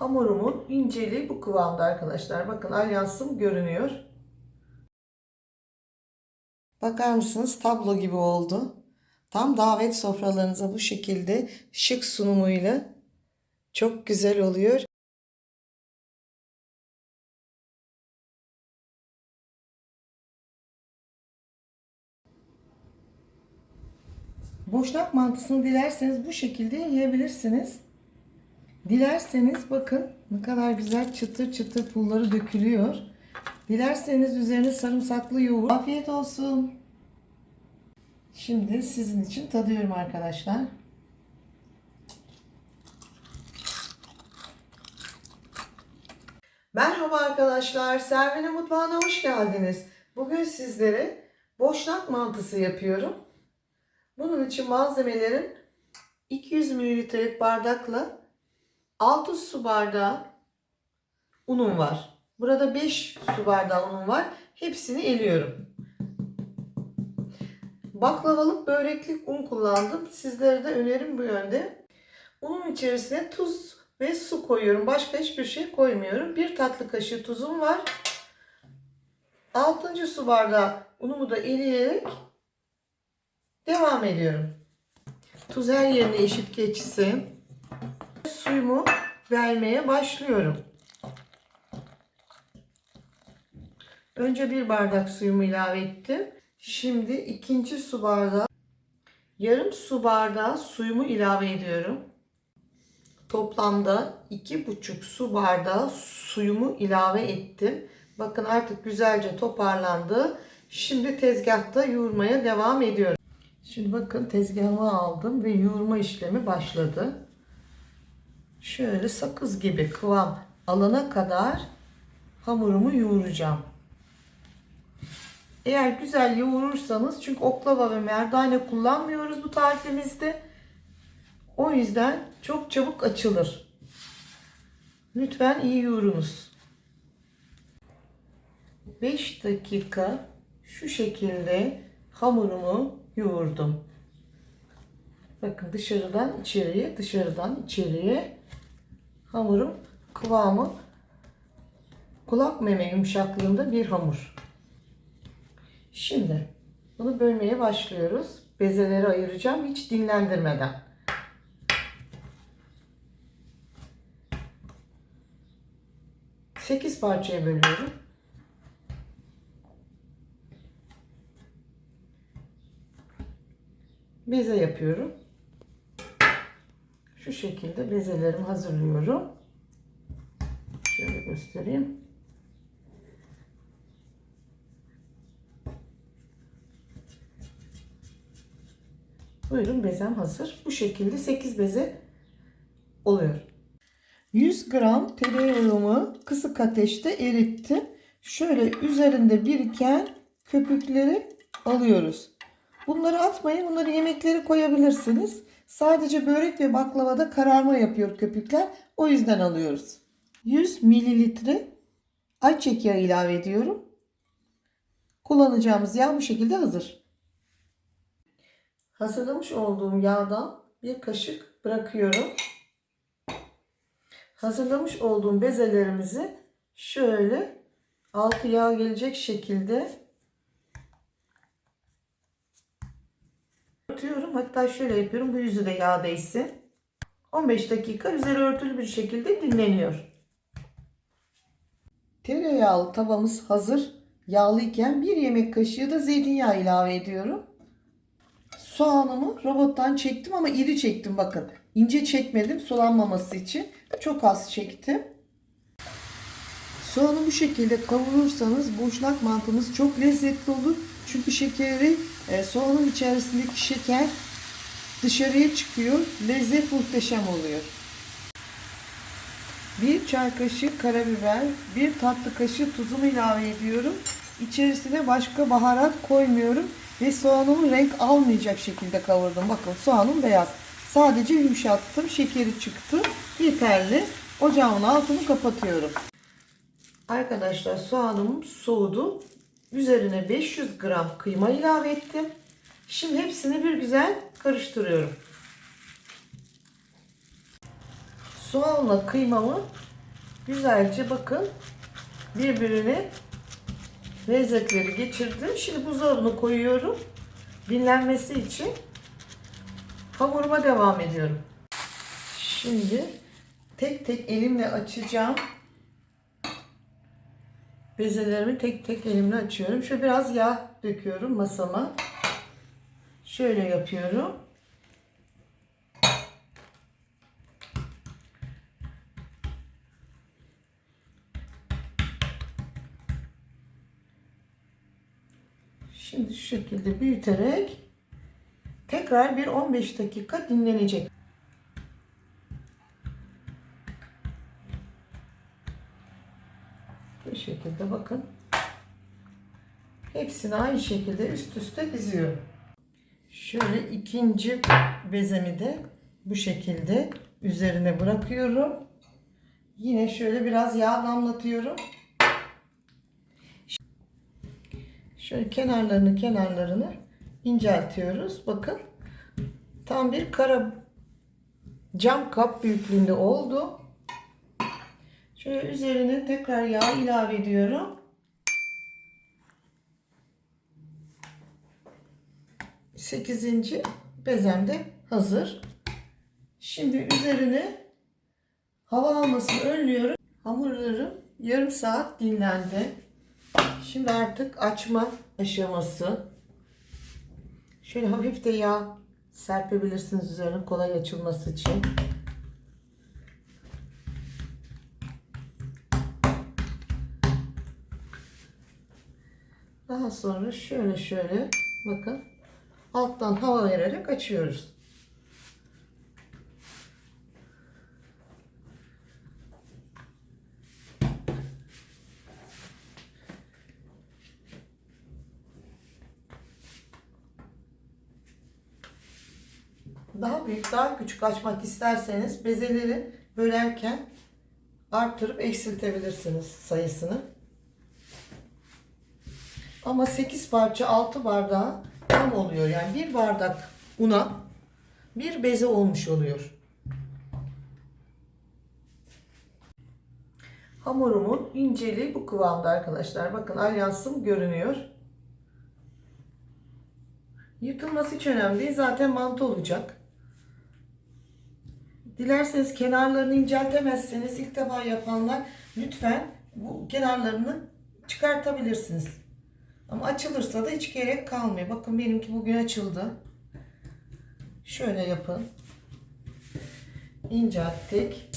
Hamurumun inceliği bu kıvamda arkadaşlar. Bakın alyansım görünüyor. Bakar mısınız tablo gibi oldu. Tam davet sofralarınıza bu şekilde şık sunumuyla çok güzel oluyor. Boşnak mantısını dilerseniz bu şekilde yiyebilirsiniz. Dilerseniz bakın ne kadar güzel çıtır çıtır pulları dökülüyor. Dilerseniz üzerine sarımsaklı yoğurt. Afiyet olsun. Şimdi sizin için tadıyorum arkadaşlar. Merhaba arkadaşlar. Servine mutfağına hoş geldiniz. Bugün sizlere boşnak mantısı yapıyorum. Bunun için malzemelerim 200 mililitrelik bardakla 6 su bardağı unum var. Burada 5 su bardağı unum var. Hepsini eliyorum. Baklavalık böreklik un kullandım. Sizlere de önerim bu yönde. Unun içerisine tuz ve su koyuyorum. Başka hiçbir şey koymuyorum. Bir tatlı kaşığı tuzum var. 6. su bardağı unumu da eleyerek devam ediyorum. Tuz her yerine eşit geçsin. Suyumu vermeye başlıyorum. Önce bir bardak suyumu ilave ettim. Şimdi ikinci su bardağı yarım su bardağı suyumu ilave ediyorum. Toplamda iki buçuk su bardağı suyumu ilave ettim. Bakın artık güzelce toparlandı. Şimdi tezgahta yoğurmaya devam ediyorum. Şimdi bakın tezgahıma aldım ve yoğurma işlemi başladı. Şöyle sakız gibi kıvam alana kadar hamurumu yoğuracağım. Eğer güzel yoğurursanız çünkü oklava ve merdane kullanmıyoruz bu tarifimizde. O yüzden çok çabuk açılır. Lütfen iyi yoğurunuz. 5 dakika şu şekilde hamurumu yoğurdum. Bakın dışarıdan içeriye, dışarıdan içeriye hamurum kıvamı kulak meme yumuşaklığında bir hamur. Şimdi bunu bölmeye başlıyoruz. Bezeleri ayıracağım hiç dinlendirmeden. Sekiz parçaya bölüyorum. Beze yapıyorum. Şu şekilde bezelerimi hazırlıyorum. Şöyle göstereyim. Buyurun bezem hazır. Bu şekilde 8 beze oluyor. 100 gram tereyağımı kısık ateşte erittim. Şöyle üzerinde biriken köpükleri alıyoruz. Bunları atmayın. Bunları yemeklere koyabilirsiniz. Sadece börek ve baklavada kararma yapıyor köpükler. O yüzden alıyoruz. 100 mililitre ayçiçek yağı ilave ediyorum. Kullanacağımız yağ bu şekilde hazır. Hazırlamış olduğum yağdan bir kaşık bırakıyorum. Hazırlamış olduğum bezelerimizi şöyle altı yağ gelecek şekilde örtüyorum. Hatta şöyle yapıyorum. Bu yüzü de yağ değsin. 15 dakika üzeri örtülü bir şekilde dinleniyor. Tereyağlı tavamız hazır. Yağlıyken bir yemek kaşığı da zeytinyağı ilave ediyorum. Soğanımı robottan çektim ama iri çektim bakın. İnce çekmedim sulanmaması için. Çok az çektim. Soğanı bu şekilde kavurursanız boşnak mantımız çok lezzetli olur. Çünkü şekeri e, soğanın içerisindeki şeker dışarıya çıkıyor. Lezzet muhteşem oluyor. Bir çay kaşığı karabiber, bir tatlı kaşığı tuzumu ilave ediyorum. İçerisine başka baharat koymuyorum ve soğanımın renk almayacak şekilde kavurdum. Bakın soğanım beyaz. Sadece yumuşattım. Şekeri çıktı. Yeterli. Ocağımın altını kapatıyorum. Arkadaşlar soğanım soğudu. Üzerine 500 gram kıyma ilave ettim. Şimdi hepsini bir güzel karıştırıyorum. Soğanla kıymamı güzelce bakın birbirine lezzetleri geçirdim. Şimdi buzdolabına koyuyorum. Dinlenmesi için hamuruma devam ediyorum. Şimdi tek tek elimle açacağım. Bezelerimi tek tek elimle açıyorum. Şöyle biraz yağ döküyorum masama. Şöyle yapıyorum. Şimdi şu şekilde büyüterek tekrar bir 15 dakika dinlenecek. Şekilde bakın. Hepsini aynı şekilde üst üste diziyorum. Şöyle ikinci bezemi de bu şekilde üzerine bırakıyorum. Yine şöyle biraz yağ damlatıyorum. Şöyle kenarlarını kenarlarını inceltiyoruz. Bakın tam bir kara cam kap büyüklüğünde oldu. Şöyle üzerine tekrar yağ ilave ediyorum. Sekizinci bezem de hazır. Şimdi üzerine hava almasını önlüyorum. Hamurlarım yarım saat dinlendi. Şimdi artık açma aşaması. Şöyle hafif de yağ serpebilirsiniz üzerine kolay açılması için. Daha sonra şöyle şöyle bakın alttan hava vererek açıyoruz. Daha büyük, daha küçük açmak isterseniz bezeleri bölerken artırıp eksiltebilirsiniz sayısını. Ama 8 parça 6 bardağı tam oluyor. Yani bir bardak una bir beze olmuş oluyor. Hamurumun inceliği bu kıvamda arkadaşlar. Bakın alyansım görünüyor. Yırtılması hiç önemli değil. Zaten mantı olacak. Dilerseniz kenarlarını inceltemezseniz ilk defa yapanlar lütfen bu kenarlarını çıkartabilirsiniz. Ama açılırsa da hiç gerek kalmıyor. Bakın benimki bugün açıldı. Şöyle yapın. İncelttik.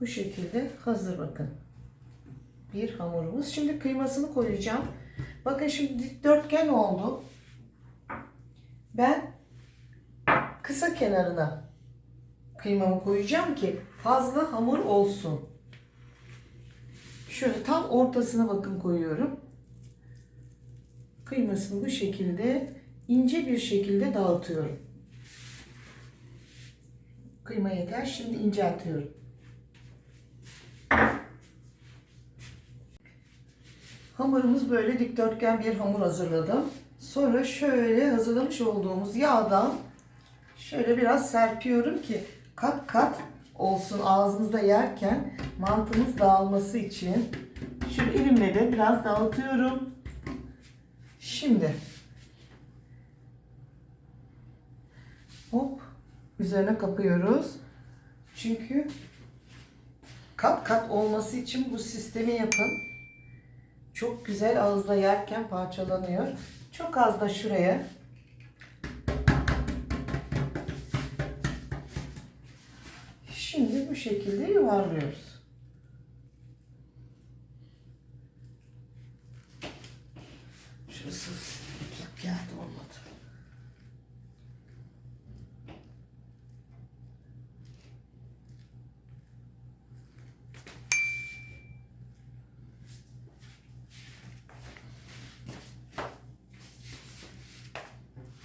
Bu şekilde hazır bakın. Bir hamurumuz. Şimdi kıymasını koyacağım. Bakın şimdi dikdörtgen oldu. Ben kısa kenarına kıymamı koyacağım ki fazla hamur olsun. Şöyle tam ortasına bakın koyuyorum. Kıymasını bu şekilde ince bir şekilde dağıtıyorum. Kıyma yeter. Şimdi inceltiyorum. Hamurumuz böyle dikdörtgen bir hamur hazırladım. Sonra şöyle hazırlamış olduğumuz yağdan şöyle biraz serpiyorum ki kat kat olsun ağzınızda yerken mantınız dağılması için. Şöyle elimle de biraz dağıtıyorum. Şimdi hop üzerine kapıyoruz. Çünkü kat kat olması için bu sistemi yapın. Çok güzel ağızda yerken parçalanıyor. Çok az da şuraya şekilde yuvarlıyoruz. Şurası ıslak geldi olmadı.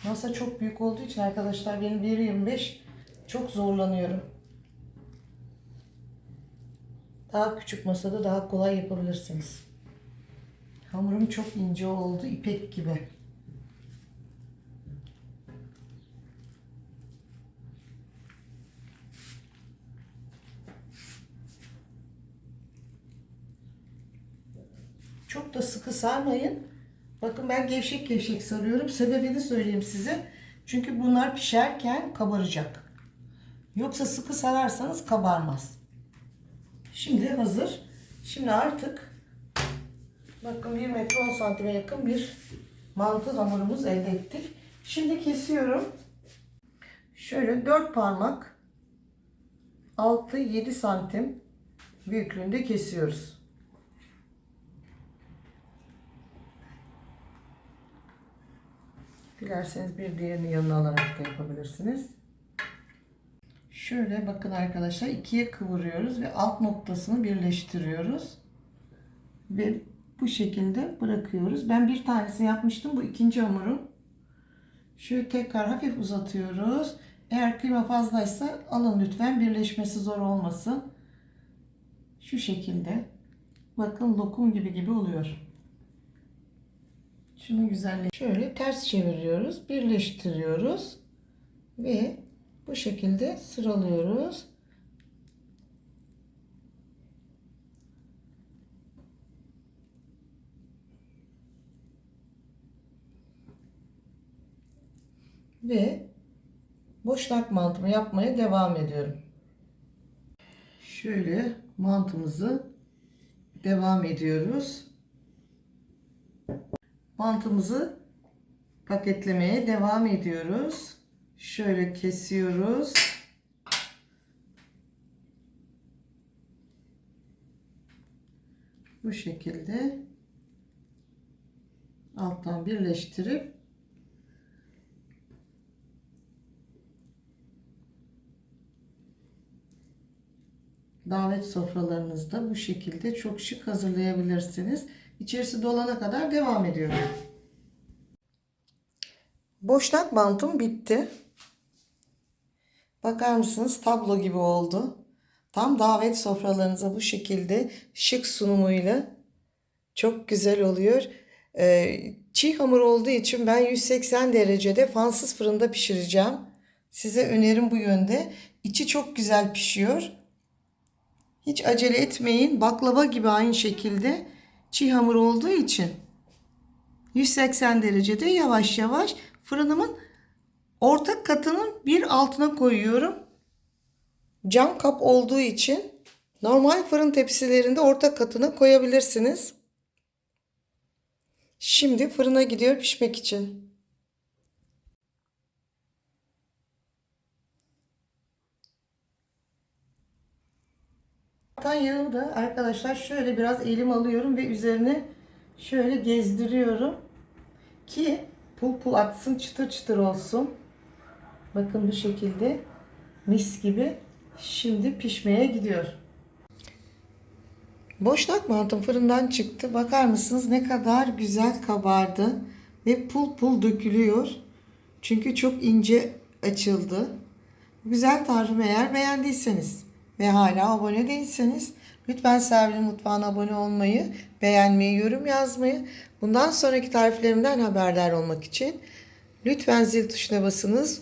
Masa çok büyük olduğu için arkadaşlar benim 1.25 çok zorlanıyorum. Daha küçük masada daha kolay yapabilirsiniz. Hamurum çok ince oldu. ipek gibi. Çok da sıkı sarmayın. Bakın ben gevşek gevşek sarıyorum. Sebebini söyleyeyim size. Çünkü bunlar pişerken kabaracak. Yoksa sıkı sararsanız kabarmaz. Şimdi hazır. Şimdi artık bakın 1 metre 10 santime yakın bir mantı hamurumuz elde ettik. Şimdi kesiyorum. Şöyle 4 parmak 6-7 santim büyüklüğünde kesiyoruz. Dilerseniz bir diğerini yanına alarak da yapabilirsiniz. Şöyle bakın arkadaşlar ikiye kıvırıyoruz ve alt noktasını birleştiriyoruz. Ve bu şekilde bırakıyoruz. Ben bir tanesini yapmıştım. Bu ikinci hamurum. Şöyle tekrar hafif uzatıyoruz. Eğer kıyma fazlaysa alın lütfen. Birleşmesi zor olmasın. Şu şekilde. Bakın lokum gibi gibi oluyor. Şunu güzelle. Şöyle ters çeviriyoruz. Birleştiriyoruz. Ve bu şekilde sıralıyoruz. Ve boşnak mantımı yapmaya devam ediyorum. Şöyle mantımızı devam ediyoruz. Mantımızı paketlemeye devam ediyoruz. Şöyle kesiyoruz. Bu şekilde alttan birleştirip davet sofralarınızda bu şekilde çok şık hazırlayabilirsiniz. İçerisi dolana kadar devam ediyorum. Boşnak mantım bitti. Bakar mısınız tablo gibi oldu. Tam davet sofralarınıza bu şekilde şık sunumuyla çok güzel oluyor. Ee, çiğ hamur olduğu için ben 180 derecede fansız fırında pişireceğim. Size önerim bu yönde. İçi çok güzel pişiyor. Hiç acele etmeyin. Baklava gibi aynı şekilde çiğ hamur olduğu için 180 derecede yavaş yavaş fırınımın orta katının bir altına koyuyorum. Cam kap olduğu için normal fırın tepsilerinde orta katına koyabilirsiniz. Şimdi fırına gidiyor pişmek için. Tan yağı da arkadaşlar şöyle biraz elim alıyorum ve üzerine şöyle gezdiriyorum ki pul pul atsın çıtır çıtır olsun. Bakın bu şekilde mis gibi şimdi pişmeye gidiyor. Boşnak mantım fırından çıktı. Bakar mısınız ne kadar güzel kabardı ve pul pul dökülüyor. Çünkü çok ince açıldı. Güzel tarifimi eğer beğendiyseniz ve hala abone değilseniz lütfen Servin'in mutfağına abone olmayı, beğenmeyi, yorum yazmayı, bundan sonraki tariflerimden haberdar olmak için lütfen zil tuşuna basınız.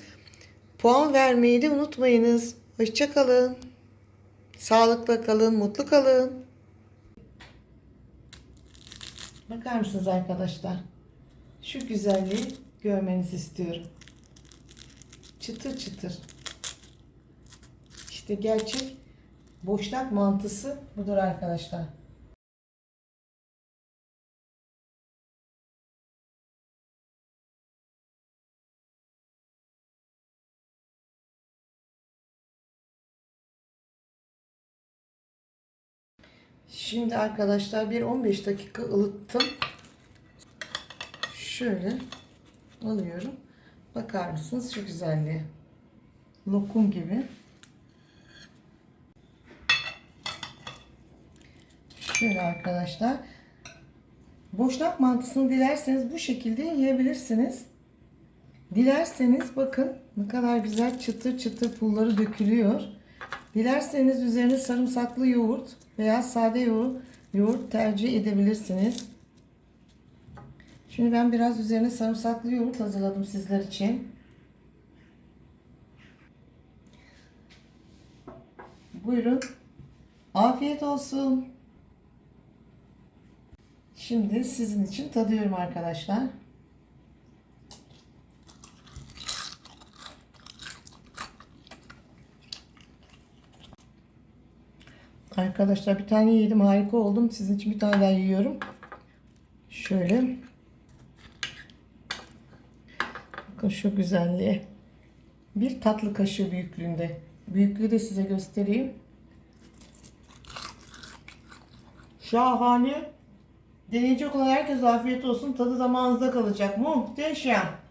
Puan vermeyi de unutmayınız. Hoşçakalın. Sağlıkla kalın, mutlu kalın. Bakar mısınız arkadaşlar? Şu güzelliği görmenizi istiyorum. Çıtır çıtır. İşte gerçek boşnak mantısı budur arkadaşlar. Şimdi arkadaşlar bir 15 dakika ılıttım. Şöyle alıyorum. Bakar mısınız şu güzelliğe? Lokum gibi. Şöyle arkadaşlar. Boşnak mantısını dilerseniz bu şekilde yiyebilirsiniz. Dilerseniz bakın ne kadar güzel çıtır çıtır pulları dökülüyor. Dilerseniz üzerine sarımsaklı yoğurt veya sade yoğurt, yoğurt tercih edebilirsiniz. Şimdi ben biraz üzerine sarımsaklı yoğurt hazırladım sizler için. Buyurun. Afiyet olsun. Şimdi sizin için tadıyorum arkadaşlar. Arkadaşlar bir tane yedim harika oldum. Sizin için bir tane daha yiyorum. Şöyle. Bakın şu güzelliğe. Bir tatlı kaşığı büyüklüğünde. Büyüklüğü de size göstereyim. Şahane. Deneyecek olan herkese afiyet olsun. Tadı damağınızda kalacak. Muhteşem.